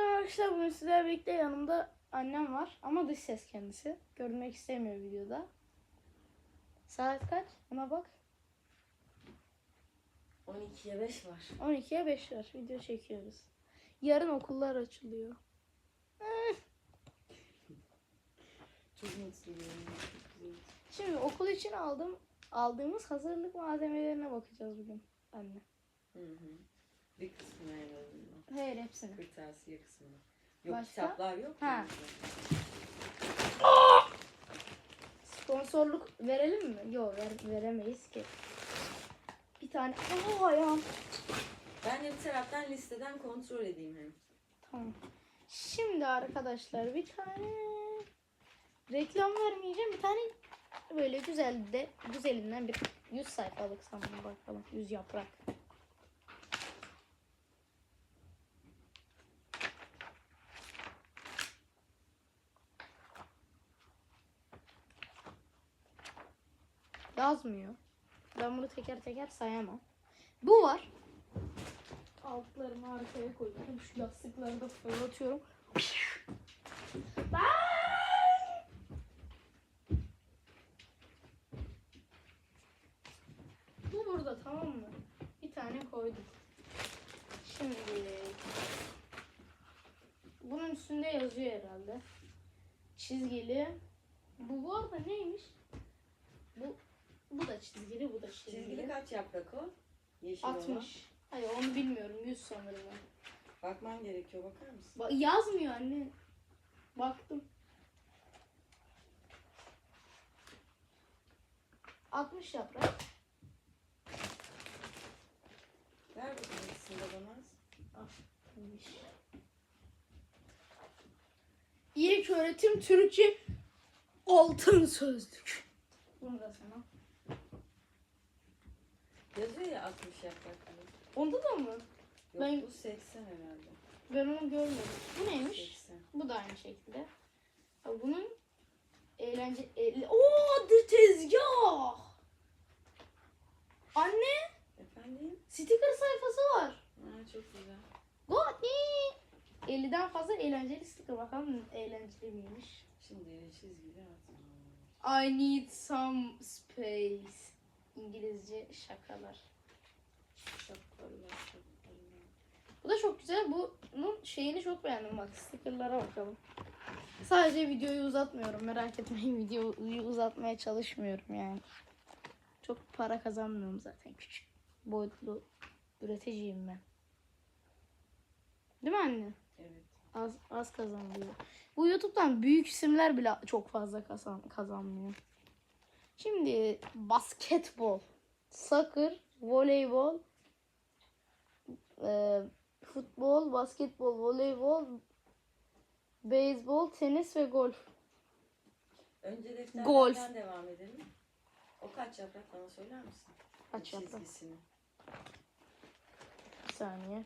arkadaşlar bugün sizlerle birlikte yanımda annem var ama dış ses kendisi. Görünmek istemiyor videoda. Saat kaç? Ona bak. 12'ye 5 var. 12'ye 5 var. Video çekiyoruz. Yarın okullar açılıyor. Çok mutluyum. Çok güzel. Şimdi okul için aldım aldığımız hazırlık malzemelerine bakacağız bugün anne. Hı hı. Bir kısmına en azından. Hayır hepsini. Kırtasiye kısmına. Yok Başka? kitaplar yok. Ha. Sponsorluk verelim mi? Yok ver, veremeyiz ki. Bir tane. Aa ayağım. Ben de bir taraftan listeden kontrol edeyim hem. Tamam. Şimdi arkadaşlar bir tane reklam vermeyeceğim. Bir tane böyle güzel de güzelinden bir 100 sayfalık sanırım bakalım. 100 yaprak. Yazmıyor. Ben bunu teker teker sayamam. Bu var. Altlarımı arkaya koyuyorum. Şu yastıkları da fırlatıyorum. Bu burada tamam mı? Bir tane koydum. Şimdi bunun üstünde yazıyor herhalde. Çizgili. Bu bu arada neymiş? Bu bu da çizgili, bu da çizgili. Çizgili kaç yaprak o? Yeşil olan. 60. Hayır onu bilmiyorum. 100 sanırım. Bakman gerekiyor bakar mısın? Ba- yazmıyor anne. Baktım. 60 yaprak. Ver bakayım ikisini. Neymiş? İlk öğretim Türkçe altın sözlük. Bunu da sana. Yazıyor ya 60 yaprak. diye. Onda da mı? Yok Ben- bu 80 herhalde. Ben onu görmedim. Bu neymiş? 80. Bu da aynı şekilde. Ha, bunun eğlence... eğle- Oo adı tezgah. Anne Efendim? sticker sayfası var. Ha, çok güzel. Gotni. 50'den fazla eğlenceli sticker. Bakalım eğlenceli miymiş. Şimdi çizgili atma. I need some space. İngilizce şakalar. Şapkalar. Bu da çok güzel. Bunun şeyini çok beğendim. Bak stickerlara bakalım. Sadece videoyu uzatmıyorum. Merak etmeyin. Videoyu uzatmaya çalışmıyorum yani. Çok para kazanmıyorum zaten. Küçük boyutlu üreticiyim ben. Değil mi anne? Evet. Az, az kazanılıyor. Bu YouTube'dan büyük isimler bile çok fazla kazan, kazanmıyor. Şimdi basketbol, soccer, voleybol, e, futbol, basketbol, voleybol, beyzbol, tenis ve golf. Önce defterlerden Golf. devam edelim. O kaç yaprak bana söyler misin? Kaç yaprak? Çizgisini. Bir saniye.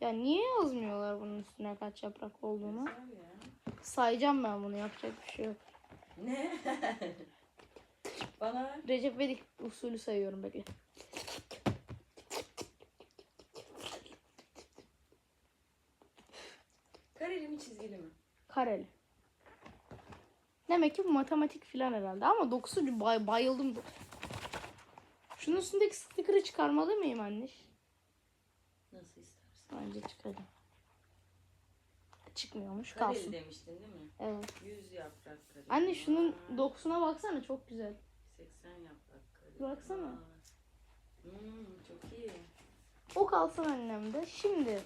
Ya niye yazmıyorlar bunun üstüne kaç yaprak olduğunu? Ya. Sayacağım ben bunu yapacak bir şey yok. Ne? bana. Recep İvedik usulü sayıyorum bekle. Kareli mi çizgili mi? Kareli. Demek ki bu matematik filan herhalde ama dokusu bay, bayıldım. Şunun üstündeki sticker'ı çıkarmalı mıyım anne? Nasıl istersen. Bence çıkarım. Çıkmıyormuş Kareli kalsın. demiştin değil mi? Evet. 100 yaprak kareli. Anne şunun dokusuna baksana çok güzel. 80 yaprak kareli. Baksana. Hmm, çok iyi. O kalsın annemde. Şimdi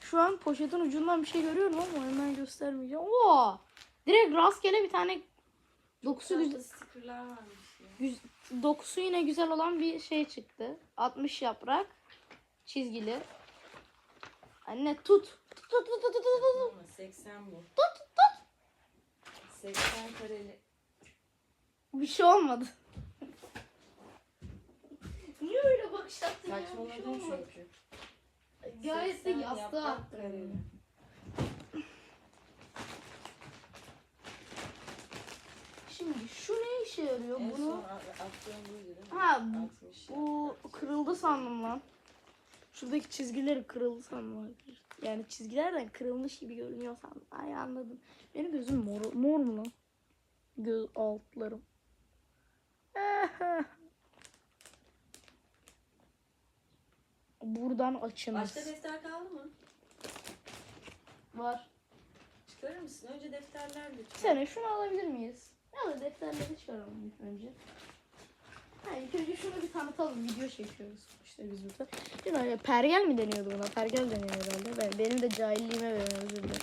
şu an poşetin ucundan bir şey görüyorum ama hemen göstermeyeceğim. Oo! Direkt rastgele bir tane dokusu güzel. Tatlı stickerlar varmış ya. Güz- dokusu yine güzel olan bir şey çıktı. 60 yaprak çizgili. Anne tut. Tut tut tut tut tut tut. Ama 80 bu. Tut tut. 80 kareli. Bir şey olmadı. Niye öyle bakış attın ya? Bir şey Saçmaladın olmadı. çünkü. Gayet de 80 yastığa yaprak kareli. Şimdi şu ne işe yarıyor? En Bunu son attığım buydu değil mi? Ha, 60 bu yaprak. kırıldı sandım lan. Şuradaki çizgileri kırıldı sandım arkadaşlar. Yani çizgilerden kırılmış gibi görünüyor sandım. Ay anladım. Benim gözüm mor, mor mu lan? Göz altlarım. Buradan açınız. Başka defter kaldı mı? Var. Çıkarır mısın? Önce defterler lütfen. sene şunu alabilir miyiz? Ya da defterleri çıkaralım ilk önce. Ha, ilk önce şunu bir tanıtalım. Video çekiyoruz işte biz burada. Değil mi? Pergel mi deniyordu buna? Pergel deniyor herhalde. Ben, benim de cahilliğime verin özür dilerim.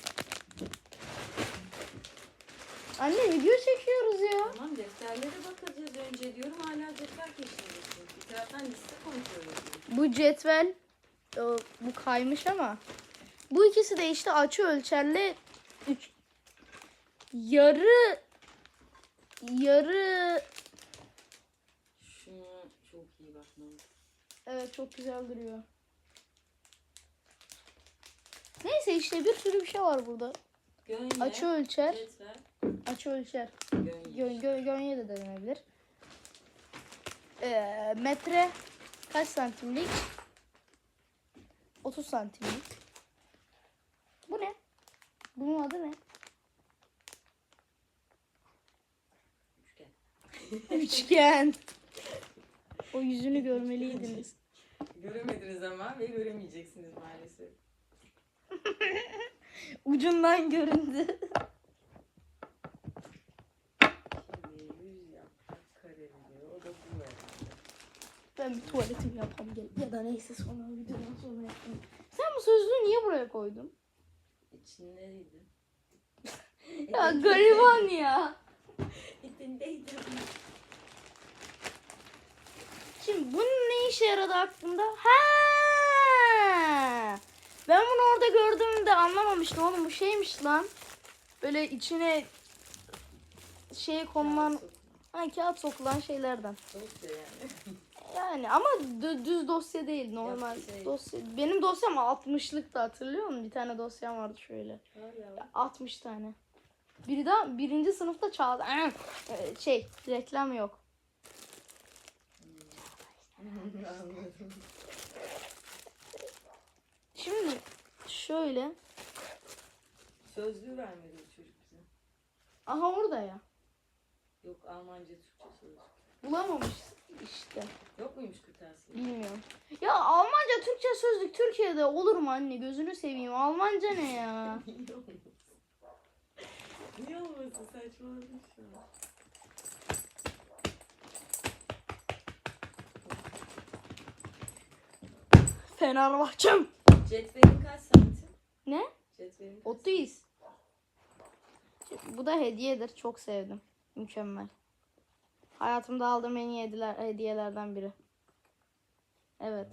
Anne video çekiyoruz ya. Tamam defterlere bakacağız önce diyorum. Hala defter peşindesin. Bir taraftan liste kontrol ediyorum. Bu cetvel o, bu kaymış ama bu ikisi de işte açı ölçerle üç, yarı yarı Şunu çok iyi bakmamız. Evet çok güzel duruyor. Neyse işte bir sürü bir şey var burada. Gönye, Açı ölçer. cetvel, Açı ölçer. gönye. Gö gö gönye de denenebilir. Ee, metre kaç santimlik? 30 santimlik. Bu ne? Bunun adı ne? Üçgen. Üçgen. O yüzünü görmeliydiniz. Göremediniz ama ve göremeyeceksiniz maalesef. Ucundan göründü. Şimdi yüz yaprak kare diyor. O da bu var. Ben bir tuvaletimi yapam gel. Ya da neyse sonra videodan sonra yapayım. Sen bu sözlüğü niye buraya koydun? İçindeydi. Ya gariban ya. İçindeydi. Şimdi bunun ne işe yaradı aklımda? Ha! Ben bunu orada gördüğümde anlamamıştım oğlum bu şeymiş lan. Böyle içine şey konulan, kağıt sokulan şeylerden. Dosya yani. Yani ama dü- düz dosya değil normal Ya şey- dosya. Benim dosyam 60'lıktı hatırlıyor musun? Bir tane dosyam vardı şöyle. Hala. 60 tane. Biri daha birinci sınıfta çaldı. Ee, şey reklam yok. Şimdi şöyle. Sözlüğü vermedi bu çocuk bize. Aha orada ya. Yok Almanca Türkçe sözlük. Bulamamış işte. Yok muymuş kırtasiye? Bilmiyorum. Ya Almanca Türkçe sözlük Türkiye'de olur mu anne? Gözünü seveyim. Almanca ne ya? Niye olmasın? Saçmaladın şu an. Fenerbahçem. Cetvelin kaç santim? Ne? Cetvelin kaç Otuyuz. Bu da hediyedir. Çok sevdim. Mükemmel. Hayatımda aldığım en iyi hediyeler, hediyelerden biri. Evet.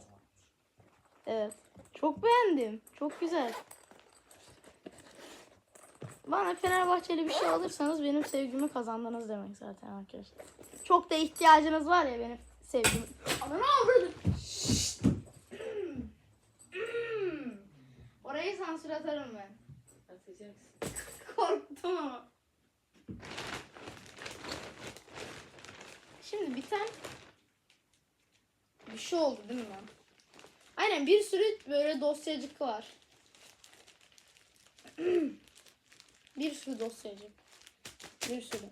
Evet. Çok beğendim. Çok güzel. Bana Fenerbahçeli bir şey alırsanız benim sevgimi kazandınız demek zaten arkadaşlar. Çok da ihtiyacınız var ya benim sevgimi. Ana ne avradım? Orayı sansür atarım ben. Atacaksın. Korktum ama. Şimdi biten bir şey oldu değil mi? Aynen bir sürü böyle dosyacık var. bir sürü dosyacık. Bir sürü.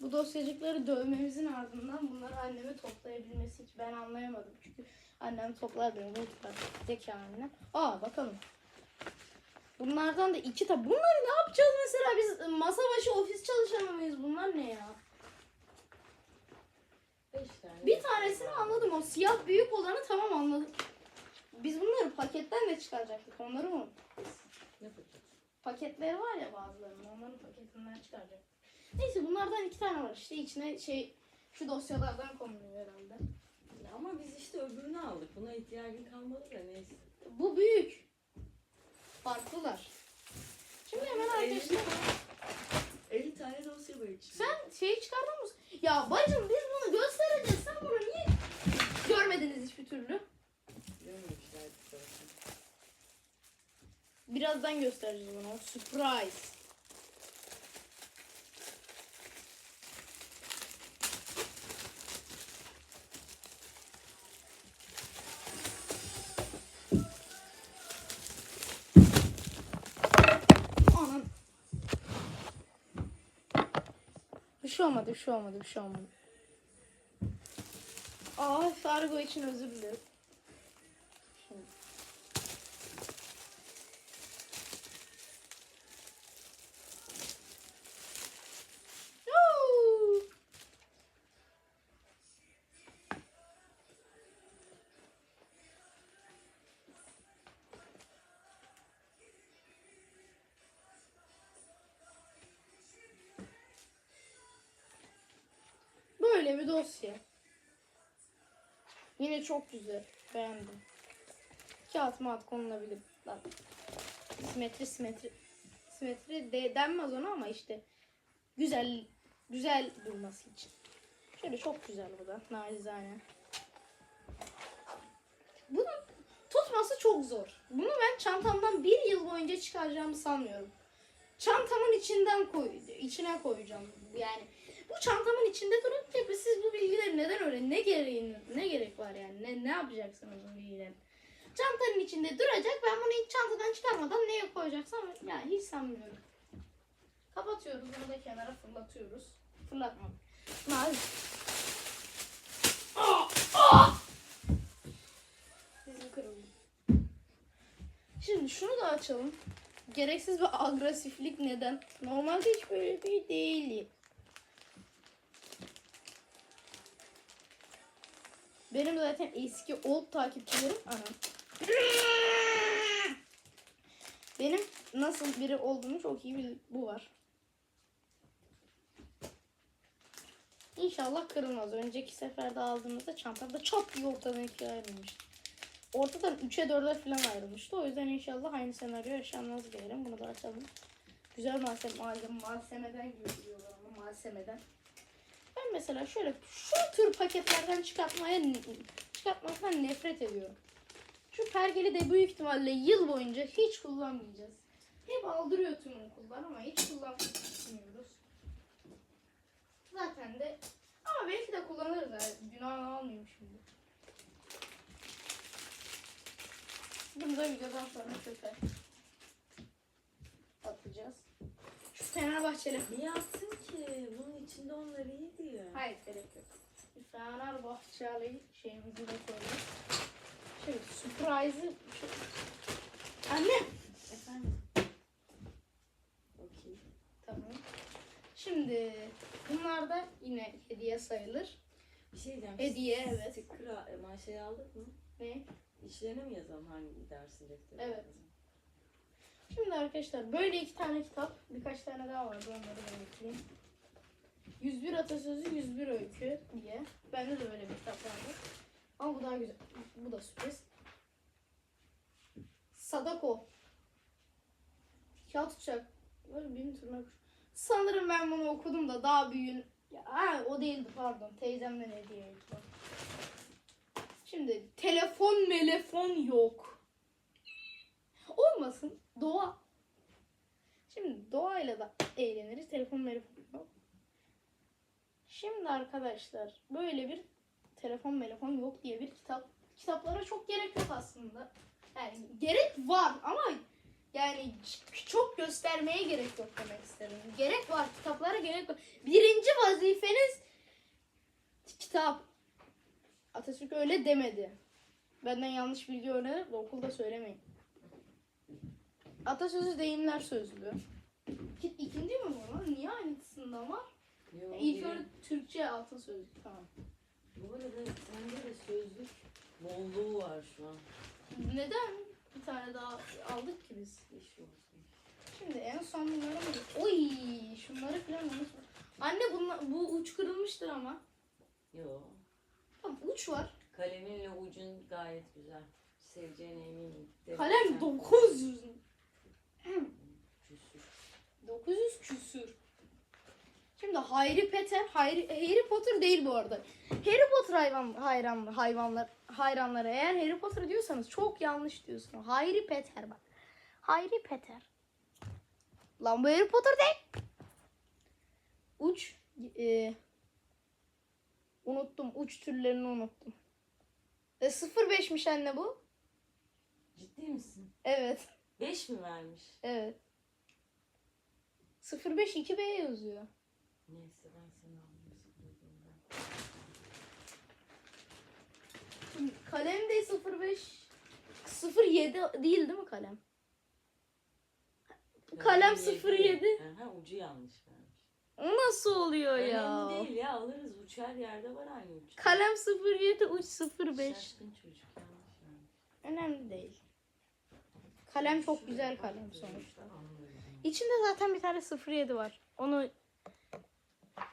Bu dosyacıkları dövmemizin ardından bunları anneme toplayabilmesi hiç ben anlayamadım. Çünkü annem toplar beni unutlar. Zeki haline. Aa bakalım. Bunlardan da iki tabi. Bunları ne yapacağız mesela biz masa başı ofis çalışanı mıyız? Bunlar ne ya? Bir tanesini anladım. O siyah büyük olanı tamam anladım. Biz bunları paketten de çıkaracaktık. Onları mı? Ne paket? Paketleri var ya bazılarının. Onların paketinden çıkaracaktık. Neyse bunlardan iki tane var. İşte içine şey şu dosyalardan konuluyor herhalde. Ya Ama biz işte öbürünü aldık. Buna ihtiyacın kalmadı da neyse. Bu büyük. Farklılar. Şimdi hemen arkadaşlar 50 tane dosya var içinde. sen şeyi çıkardın mı? Ya bacım biz bunu göstereceğiz. Sen bunu niye görmediniz hiçbir türlü? Birazdan göstereceğiz bunu. Surprise. Şey olmadı, bir şey olmadı, bir şey olmadı. Aa, Fargo için özür dilerim. Bir dosya. Yine çok güzel. Beğendim. Kağıt mağat konulabilir. Lan. Simetri simetri. Simetri de denmez ona ama işte güzel güzel durması için. Şöyle çok güzel bu da. Nacizane. Bunun tutması çok zor. Bunu ben çantamdan bir yıl boyunca çıkaracağımı sanmıyorum. Çantamın içinden koy, içine koyacağım. Yani bu çantamın içinde duracak ve siz bu bilgileri neden öğrenin? Ne gereğin, ne gerek var yani? Ne, ne yapacaksınız bu bilgileri? Çantanın içinde duracak. Ben bunu hiç çantadan çıkarmadan neye koyacaksam yani hiç sanmıyorum. Kapatıyoruz. Bunu da kenara fırlatıyoruz. Fırlatma. Nazik. Ah! Ah! Kırıldı. Şimdi şunu da açalım. Gereksiz bir agresiflik neden? Normalde hiç böyle bir değil. Benim zaten eski old takipçilerim anam. Benim nasıl biri olduğunu çok iyi bil bu var. İnşallah kırılmaz. Önceki seferde aldığımızda çantamda çok iyi ortadan ikiye ayrılmıştı. Ortadan 3'e 4'e falan ayrılmıştı. O yüzden inşallah aynı senaryo yaşanmaz diyelim. Bunu da açalım. Güzel malzeme, malzeme malzemeden görüyorlar ama malzemeden. Mesela şöyle şu tür paketlerden çıkartmaya çıkartmaktan nefret ediyorum. Şu pergeli de büyük ihtimalle yıl boyunca hiç kullanmayacağız. Hep aldırıyor tüm okullar ama hiç kullanmıyoruz. Zaten de ama belki de kullanırız. Yani. Günahını almayayım şimdi. Bunu da videodan sonra çöpe atacağız. Şu Fenerbahçeli Niye attın ki? Bunun içinde onlar iyi diyor. Hayır gerek yok. Fenerbahçeli şeyimizi de koyalım. Şöyle surprise'ı şu- Anne. Efendim? Okey. Tamam. Şimdi bunlar da yine hediye sayılır. Bir şey diyeceğim. Hediye evet. Sticker e, maaşayı aldık mı? Ne? İçlerine mi yazalım hangi dersin rektörü? Evet. Şimdi arkadaşlar böyle iki tane kitap. Birkaç tane daha vardı onları da ekleyeyim. 101 atasözü 101 öykü diye. Bende de böyle bir kitap vardı. Ama bu daha güzel. Bu da sürpriz. Sadako. Kağıt uçak. Böyle benim tırnak. Sanırım ben bunu okudum da daha büyüğün. Ya, ha, o değildi pardon. Teyzemden hediye. Şimdi telefon melefon yok. Olmasın. Doğa. Şimdi doğayla da eğleniriz. Telefon melefon yok. Şimdi arkadaşlar böyle bir telefon melefon yok diye bir kitap. Kitaplara çok gerek yok aslında. Yani gerek var ama yani çok göstermeye gerek yok demek istedim. Gerek var. Kitaplara gerek var. Birinci vazifeniz kitap. Atatürk öyle demedi. Benden yanlış bilgi öğrenip okulda söylemeyin. Atasözü deyimler sözlüğü. İki- İkinci mi bu lan? Niye aynısından var? Yo, İlk biri- önce Türkçe altın sözlük. Tamam. Bu arada sende de sözlük bolluğu var şu an. Neden bir tane daha aldık ki biz? Şimdi en son bunları mı? Oy şunları falan unutma. Anne bunlar, bu uç kırılmıştır ama. Yo. Tamam uç var. Kaleminle ucun gayet güzel. Seveceğine eminim. Kalem sen 900. küsür. 900 küsür. Şimdi Hayri Peter, Hayri, Harry Potter değil bu arada. Harry Potter hayvan, hayran, hayvanlar, hayranları. Eğer Harry Potter diyorsanız çok yanlış diyorsunuz. Hayri Peter bak. Hayri Peter. Lan bu Harry Potter değil. Uç. E, unuttum. Uç türlerini unuttum. E, 05'miş anne bu. Ciddi misin? Evet. 5 mi vermiş? Evet. 05 2B yazıyor. Neyse ben seni sıkıldığımda. Kalem de 05 07 değil değil mi kalem? Kalem 07. Aha ucu yanlış vermiş. Nasıl oluyor ya? Önemli değil ya alırız. Uç her yerde var aynı uç. Kalem 07 uç 05. Şaşkın çocuk yanlış vermiş. Önemli değil. Kalem çok güzel kalem sonuçta. İçinde zaten bir tane 07 var. Onu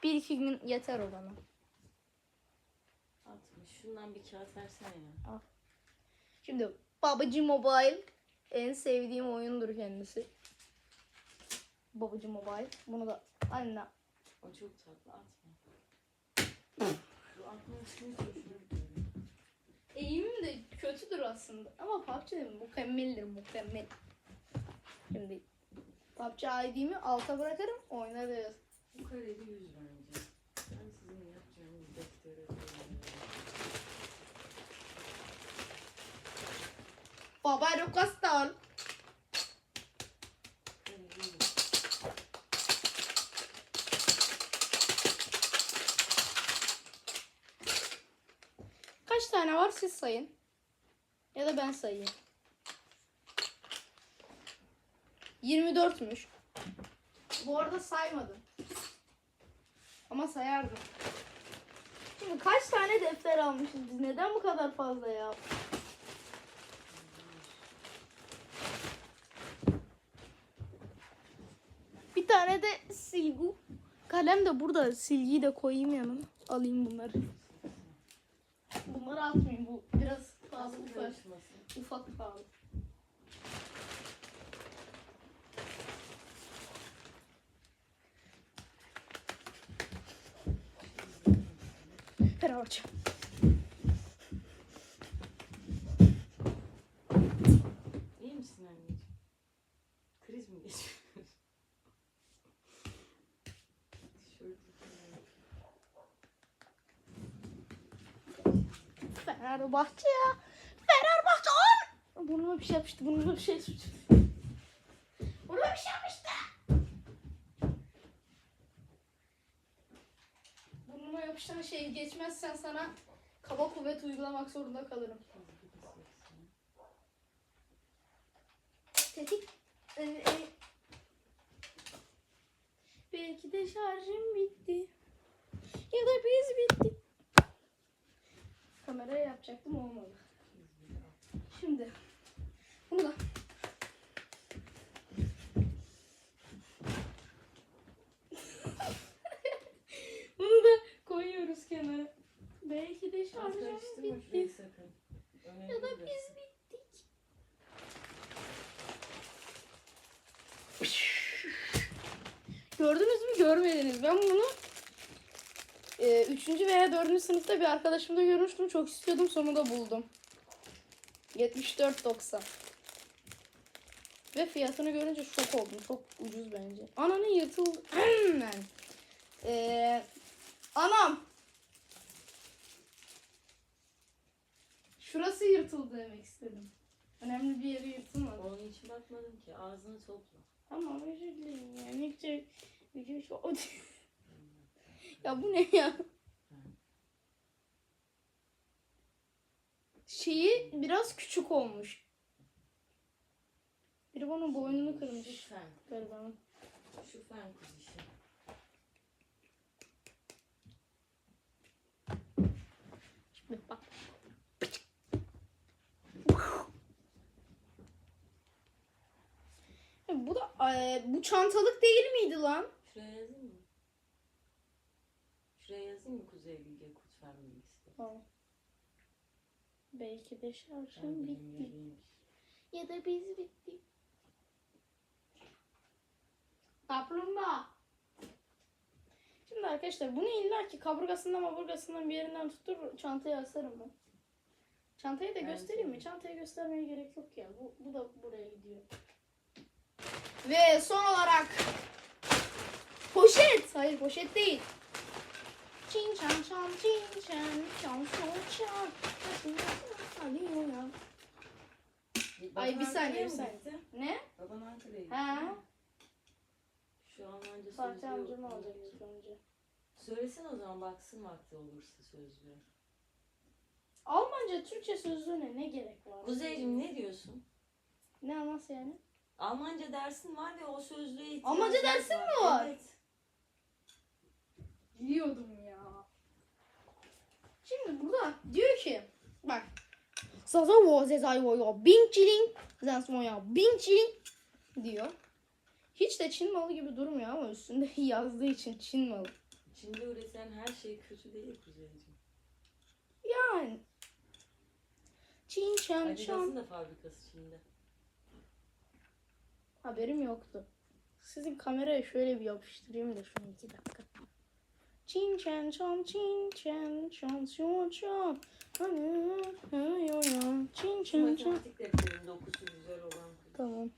bir iki gün yeter o bana. Atmış. Şundan bir kağıt versene ya. Şimdi PUBG Mobile en sevdiğim oyundur kendisi. PUBG Mobile. Bunu da anne. O çok tatlı atma. Bu atma Eğimim de kötüdür aslında. Ama PUBG de mükemmeldir mükemmel. Şimdi PUBG ID'mi alta bırakırım oynarız. Bu kareli yüz bence. Ben sizin yapacağınız deftere. Baba yüz. Kaç tane var siz sayın. Ya da ben sayayım. 24'müş. Bu arada saymadım. Ama sayardım. Şimdi kaç tane defter almışız biz? Neden bu kadar fazla ya? Bir tane de silgi. Kalem de burada. Silgiyi de koyayım yanıma. Alayım bunları. Bunları atmayayım. Bu biraz fazla ufak. Ufak pahalı. Fenerbahçe. İyi misin anneciğim? Kriz mi falan. Fenerbahçe ya. Fenerbahçe. Burnuma bir şey yapıştı. Burnuma bir şey yapıştı. Burnuma bir şey yapıştı. Burnuma yapışan şey geçmezsen sana kaba kuvvet uygulamak zorunda kalırım. Tetik. Ee, e. Belki de şarjım bitti. Ya da biz bittik. Kameraya yapacaktım olmadı. Şimdi bunu da bunu da koyuyoruz kenara. Belki de şarjım bitti. Ya da biz bittik. Gördünüz mü görmediniz. Ben bunu e, üçüncü veya dördüncü sınıfta bir arkadaşımda görmüştüm. Çok istiyordum sonunda buldum. 74.90 Ve fiyatını görünce şok oldum. Çok ucuz bence. Ananın yırtıldı. Hemen. Anam. Şurası yırtıldı demek istedim. Önemli bir yeri yırtılmadı. Onun için bakmadım ki. Ağzını topla. Tamam özür dilerim ya. Ne güzel video şu o değil. Ya bu ne ya? Şeyi biraz küçük olmuş. Biri bana boynunu Şu kırmış fen. galiba. Şu fen kuzişi. Şimdi bak. Ya Bu çantalık değil miydi lan? Şuraya yazayım mı? Şuraya yazayım mı Kuzey Bilge bilgisi? Tamam. Belki de şarjım bitti. Ya da biz bittik. Kaplumbağa. Şimdi arkadaşlar bunu illa ki kaburgasından maburgasından bir yerinden tutur çantaya asarım ben. Çantayı da göstereyim mi? Çantayı göstermeye gerek yok ya. Bu, bu da buraya gidiyor. Ve son olarak poşet. Hayır poşet değil. Çin çan çan çin çan çan çan çan. Ay, bir saniye, bir saniye. Ne? Baban Ankara'ya. Ha. Şu Almanca Fatih sözlüğü amcam alacak ilk önce. Söylesene o zaman baksın vakti olursa sözlüğe. Almanca Türkçe sözlüğüne ne gerek var? Kuzeyciğim ne diyorsun? Ne nasıl yani? Almanca dersin var ve o sözlüğe ihtiyacımız Almanca dersin mi var? Evet. Biliyordum ya. Şimdi burada diyor ki bak. Zaza wo zezai wo yo bin çiling zens mo ya bin çiling diyor. Hiç de Çin malı gibi durmuyor ama üstünde yazdığı için Çin malı. Çin'de üretilen her şey kötü değil Kuzeyciğim. Yani. Çin çan çan. Adidas'ın da fabrikası Çin'de. Haberim yoktu. Sizin kameraya şöyle bir yapıştırayım da şunu iki dakika. Çin çen çan çin çen çan çan çan. Çin çen kız. Tamam.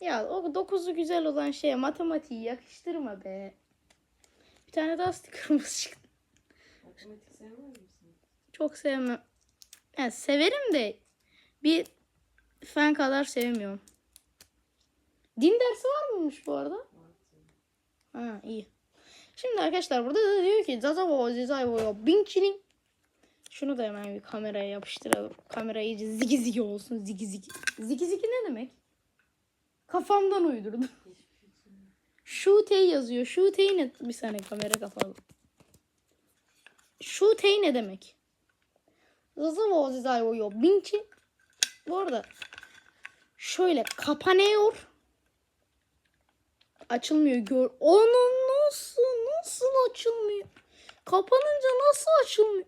Ya o dokuzu güzel olan şeye matematiği yakıştırma be. Bir tane daha stikerimiz çıktı. Matematik sevmez misin? Çok sevmem. Yani severim de bir fen kadar sevmiyorum. Din dersi var mıymış bu arada? Ha iyi. Şimdi arkadaşlar burada da diyor ki Zaza wo zizai wo yo bin çiling. Şunu da hemen bir kameraya yapıştıralım. Kamera iyice zigi zigi olsun. Zigi zigi. Zigi zigi ne demek? Kafamdan uydurdum. Şutey yazıyor. Şutey ne? Bir saniye kamera kapalı. Şutey ne demek? Zaza wo zizai wo yo bin çiling. Bu arada şöyle kapanıyor. Açılmıyor. Gör. Onun nasıl nasıl açılmıyor? Kapanınca nasıl açılmıyor?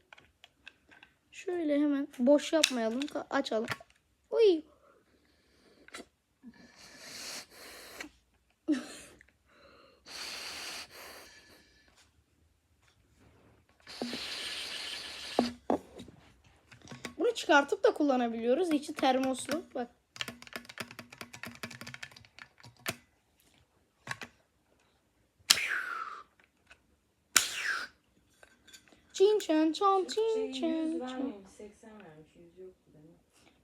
Şöyle hemen boş yapmayalım. Açalım. Uy. Bunu çıkartıp da kullanabiliyoruz. İçi termoslu. Bak. Çin çen çan çin Şey, çen 100 çan. vermemiş, 80 vermiş. 100 yoktu demek.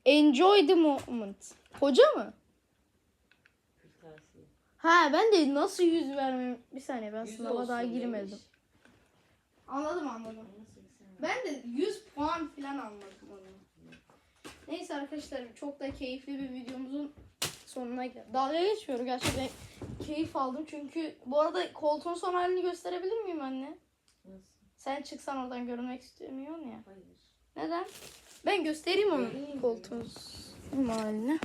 Enjoy the moment. Hoca mı? Kırtasiye. Ha ben de nasıl yüz vermem. Bir saniye ben 100 sınava daha olsun girmedim. demiş. Anladım anladım. Ama 80 vermiş. Ben de 100 puan falan anladım onu. Neyse arkadaşlar çok da keyifli bir videomuzun sonuna geldik. Dalga geçmiyorum gerçekten keyif aldım çünkü bu arada koltuğun son halini gösterebilir miyim anne? Nasıl? Sen çıksan oradan görmek istemiyorsun ya. Hayır. Neden? Ben göstereyim onu Göreyim. koltuğun son halini.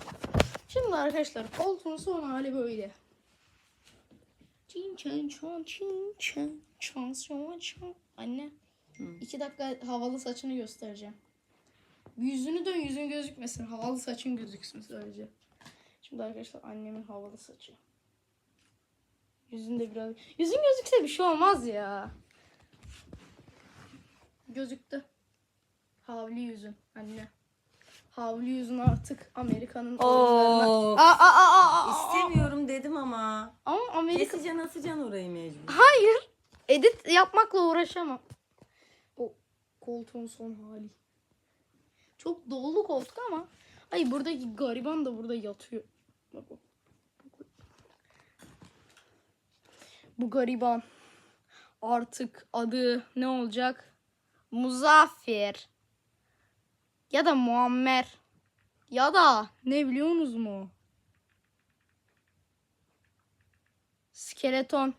Şimdi arkadaşlar koltuğun son hali böyle. Çin çen çon çin çen çon çon çon. Anne Hı. iki dakika havalı saçını göstereceğim. Yüzünü dön yüzün gözükmesin. Havalı saçın gözüksün sadece. Şimdi arkadaşlar annemin havalı saçı. Yüzünde biraz... Yüzün gözükse bir şey olmaz ya. Gözüktü. Havli yüzün anne. Havli yüzün artık Amerika'nın Oo. Aa, aa, aa, aa, aa. İstemiyorum dedim ama. Ama Amerika... Keseceksin atacaksın orayı mecbur. Hayır. Edit yapmakla uğraşamam. O koltuğun son hali. Çok dolu koltuk ama. Ay buradaki gariban da burada yatıyor. Bak bak. Bu gariban artık adı ne olacak? Muzaffer. Ya da Muammer. Ya da ne biliyorsunuz mu? Skeleton.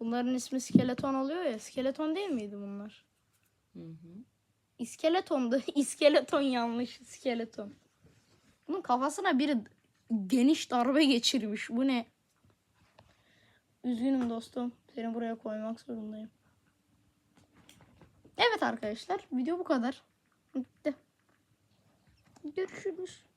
Bunların ismi skeleton oluyor ya. Skeleton değil miydi bunlar? Hı hı. İskeletondu. İskeleton yanlış. İskeleton. Bunun kafasına biri geniş darbe geçirmiş. Bu ne? Üzgünüm dostum. Seni buraya koymak zorundayım. Evet arkadaşlar. Video bu kadar. Bitti. Görüşürüz.